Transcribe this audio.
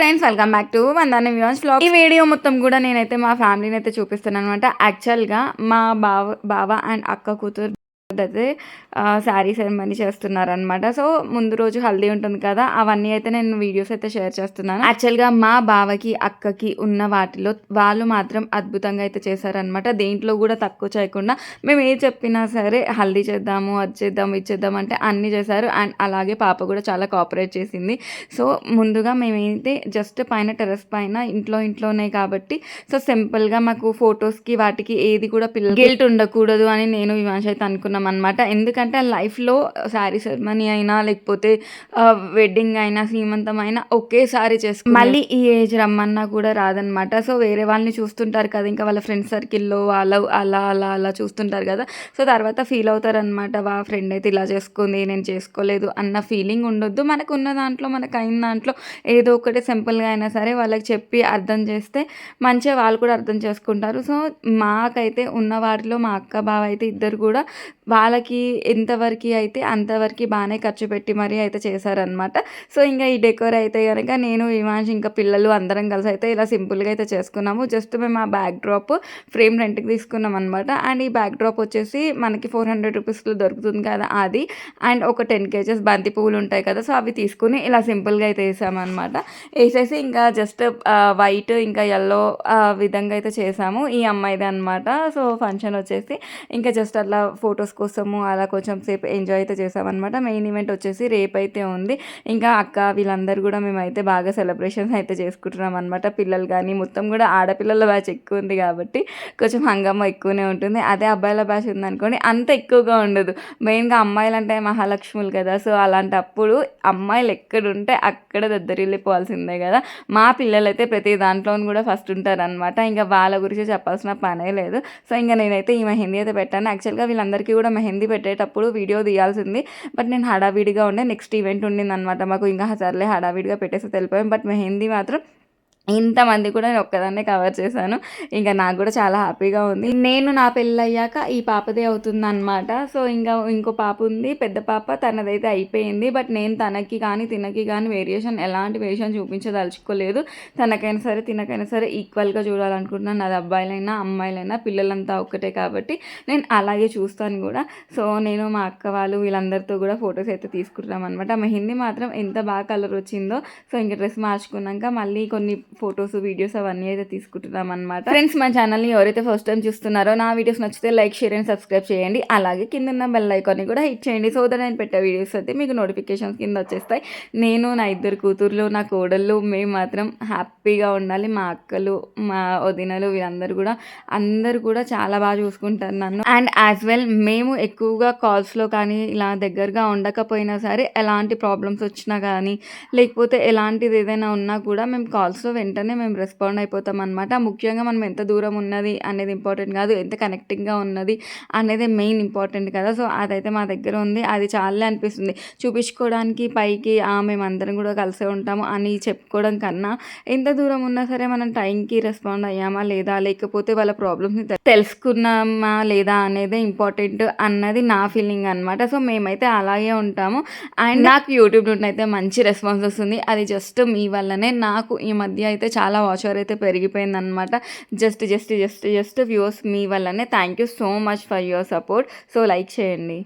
Friends welcome back to వందాన్ని views blog ఈ video మొత్తం కూడా నేనైతే మా ఫ్యామిలీని అయితే చూపిస్తున్నాను అనమాట. యాక్చువల్గా మా బావ బావ అండ్ అక్క కూతురు అయితే శారీ సెరమనీ చేస్తున్నారనమాట సో ముందు రోజు హల్దీ ఉంటుంది కదా అవన్నీ అయితే నేను వీడియోస్ అయితే షేర్ చేస్తున్నాను. యాక్చువల్గా మా బావకి అక్కకి ఉన్న వాటిలో వాళ్ళు మాత్రం అద్భుతంగా అయితే చేశారనమాట దేంట్లో కూడా తక్కువ చేయకుండా మేము ఏ చెప్పినా సరే హల్దీ చేద్దాము అది చేద్దాం ఇది చేద్దాం అంటే అన్నీ చేశారు. అండ్ అలాగే పాప కూడా చాలా కోఆపరేట్ చేసింది. సో ముందుగా మేమైతే జస్ట్ పైన టెరస్ పైన ఇంట్లో ఇంట్లోనే కాబట్టి సో సింపుల్గా మాకు ఫొటోస్కి వాటికి ఏది కూడా పిల్లలు గిల్ట్ ఉండకూడదు అని నేను విమాంశ అయితే అనుకున్నాను అనుకున్నాం అనమాట ఎందుకంటే లైఫ్లో శారీ సెరమనీ అయినా లేకపోతే వెడ్డింగ్ అయినా సీమంతం అయినా ఒకేసారి చేసుకు మళ్ళీ ఈ ఏజ్ రమ్మన్నా కూడా రాదనమాట సో వేరే వాళ్ళని చూస్తుంటారు కదా ఇంకా వాళ్ళ ఫ్రెండ్ సర్కిల్లో వాళ్ళ అలా అలా అలా చూస్తుంటారు కదా. సో తర్వాత ఫీల్ అవుతారనమాట వా ఫ్రెండ్ అయితే ఇలా చేసుకుంది నేను చేసుకోలేదు అన్న ఫీలింగ్ ఉండొద్దు. మనకు ఉన్న దాంట్లో మనకు అయిన దాంట్లో ఏదో ఒకటి సింపుల్గా అయినా సరే వాళ్ళకి చెప్పి అర్థం చేస్తే మంచిగా వాళ్ళు కూడా అర్థం చేసుకుంటారు. సో మాకైతే ఉన్న వాటిలో మా అక్క బావ అయితే ఇద్దరు కూడా వాళ్ళకి ఎంతవరకు అయితే అంతవరకు బాగానే ఖర్చు పెట్టి మరీ అయితే చేశారనమాట సో ఇంకా ఈ డెకోర్ అయితే కనుక నేను విమాంష్ ఇంకా పిల్లలు అందరం కలిసి అయితే ఇలా సింపుల్గా అయితే చేసుకున్నాము. జస్ట్ మేము ఆ బ్యాక్ డ్రాప్ ఫ్రేమ్ రెంట్కి తీసుకున్నాం అనమాట అండ్ ఈ బ్యాక్ డ్రాప్ వచ్చేసి మనకి ఫోర్ హండ్రెడ్ రూపీస్లో దొరుకుతుంది కదా అది. అండ్ ఒక టెన్ కేజెస్ బంతి పువ్వులు ఉంటాయి కదా సో అవి తీసుకుని ఇలా సింపుల్గా అయితే వేసామన్నమాట. వేసేసి ఇంకా జస్ట్ వైట్ ఇంకా ఎల్లో విధంగా అయితే చేసాము. ఈ అమ్మాయిది అనమాట సో ఫంక్షన్ వచ్చేసి ఇంకా జస్ట్ అట్లా ఫొటోస్ కోసము అలా కొంచెం సేపు ఎంజాయ్ అయితే చేసామన్నమాట. మెయిన్ ఈవెంట్ వచ్చేసి రేపు అయితే ఉంది. ఇంకా అక్క వీళ్ళందరూ కూడా మేమైతే బాగా సెలబ్రేషన్స్ అయితే చేసుకుంటున్నాం అనమాట పిల్లలు కానీ మొత్తం కూడా ఆడపిల్లల బ్యాచ్ ఎక్కువ ఉంది కాబట్టి కొంచెం హంగమ్మ ఎక్కువనే ఉంటుంది. అదే అబ్బాయిల బ్యాచ్ ఉందనుకోండి అంత ఎక్కువగా ఉండదు. మెయిన్గా అమ్మాయిలు అంటే మహాలక్ష్ములు కదా సో అలాంటప్పుడు అమ్మాయిలు ఎక్కడుంటే అక్కడ దద్దరిల్లిపోవాల్సిందే కదా. మా పిల్లలైతే ప్రతి దాంట్లో కూడా ఫస్ట్ ఉంటారనమాట ఇంకా వాళ్ళ గురించి చెప్పాల్సిన పనే లేదు. సో ఇంకా నేనైతే ఈ మెహందీ అయితే పెట్టాను. యాక్చువల్గా వీళ్ళందరికీ కూడా మెహందీ పెట్టేటప్పుడు వీడియో తీయాల్సింది. బట్ నేను హడావిడిగా ఉండే నెక్స్ట్ ఈవెంట్ ఉండింది అనమాట మాకు ఇంకా సర్లే హడావిడిగా పెట్టేసి వెళ్ళిపోయాం బట్ మెహందీ మాత్రం ఇంతమంది కూడా నేను ఒక్కదాన్నే కవర్ చేశాను. ఇంకా నాకు కూడా చాలా హ్యాపీగా ఉంది. నేను నా పెళ్ళి అయ్యాక ఈ పాపదే అవుతుంది అనమాట సో ఇంకా ఇంకో పాప ఉంది పెద్ద పాప తనదైతే అయిపోయింది. బట్ నేను తనకి కానీ తినకి కానీ వేరియేషన్ ఎలాంటి వేరియేషన్ చూపించదలుచుకోలేదు. తనకైనా సరే తినకైనా సరే ఈక్వల్గా చూడాలనుకుంటున్నాను అది అబ్బాయిలైనా అమ్మాయిలైనా పిల్లలంతా ఒక్కటే కాబట్టి నేను అలాగే చూస్తాను కూడా. సో నేను మా అక్క వాళ్ళు వీళ్ళందరితో కూడా ఫొటోస్ అయితే తీసుకుంటున్నాం అనమాట మెహిందీ మాత్రం ఎంత బాగా కలర్ వచ్చిందో సో ఇంకా డ్రెస్ మార్చుకున్నాక మళ్ళీ కొన్ని ఫొటోస్ వీడియోస్ అవన్నీ అయితే తీసుకుంటున్నాం అనమాట ఫ్రెండ్స్ మా ఛానల్ని ఎవరైతే ఫస్ట్ టైం చూస్తున్నారో నా వీడియోస్ నచ్చితే లైక్ షేర్ అండ్ సబ్స్క్రైబ్ చేయండి. అలాగే కింద ఉన్న బెల్ ఐకాన్ని కూడా హిట్ చేయండి సో దట్ నేను పెట్టే వీడియోస్ అయితే మీకు నోటిఫికేషన్స్ కింద వచ్చేస్తాయి. నేను నా ఇద్దరు కూతుర్లు నా కోడళ్ళు మేము మాత్రం హ్యాపీగా ఉండాలి. మా అక్కలు మా వదినలు వీళ్ళందరూ కూడా అందరూ కూడా చాలా బాగా చూసుకుంటారు నన్ను. అండ్ యాజ్ వెల్ మేము ఎక్కువగా కాల్స్లో కానీ ఇలా దగ్గరగా ఉండకపోయినా సరే ఎలాంటి ప్రాబ్లమ్స్ వచ్చినా కానీ లేకపోతే ఎలాంటిది ఏదైనా ఉన్నా కూడా మేము కాల్స్లో వెంటనే మేము రెస్పాండ్ అయిపోతాం అనమాట ముఖ్యంగా మనం ఎంత దూరం ఉన్నది అనేది ఇంపార్టెంట్ కాదు ఎంత కనెక్టింగ్గా ఉన్నది అనేది మెయిన్ ఇంపార్టెంట్ కదా. సో అదైతే మా దగ్గర ఉంది. అది చాలా అనిపిస్తుంది. చూపించుకోవడానికి పైకి మేమందరం కూడా కలిసే ఉంటాము అని చెప్పుకోవడం కన్నా ఎంత దూరం ఉన్నా సరే మనం టైంకి రెస్పాండ్ అయ్యామా లేదా లేకపోతే వాళ్ళ ప్రాబ్లమ్స్ని తెలుసుకున్నామా లేదా అనేది ఇంపార్టెంట్ అన్నది నా ఫీలింగ్ అనమాట సో మేమైతే అలాగే ఉంటాము. అండ్ నాకు యూట్యూబ్ నుండి అయితే మంచి రెస్పాన్స్ వస్తుంది. అది జస్ట్ మీ వల్లనే నాకు ఈ మధ్య అయితే చాలా వాచర్ అయితే పెరిగిపోయిందనమాట just just just just views మీ వల్లనే. Thank you so much for your support so like చేయండి.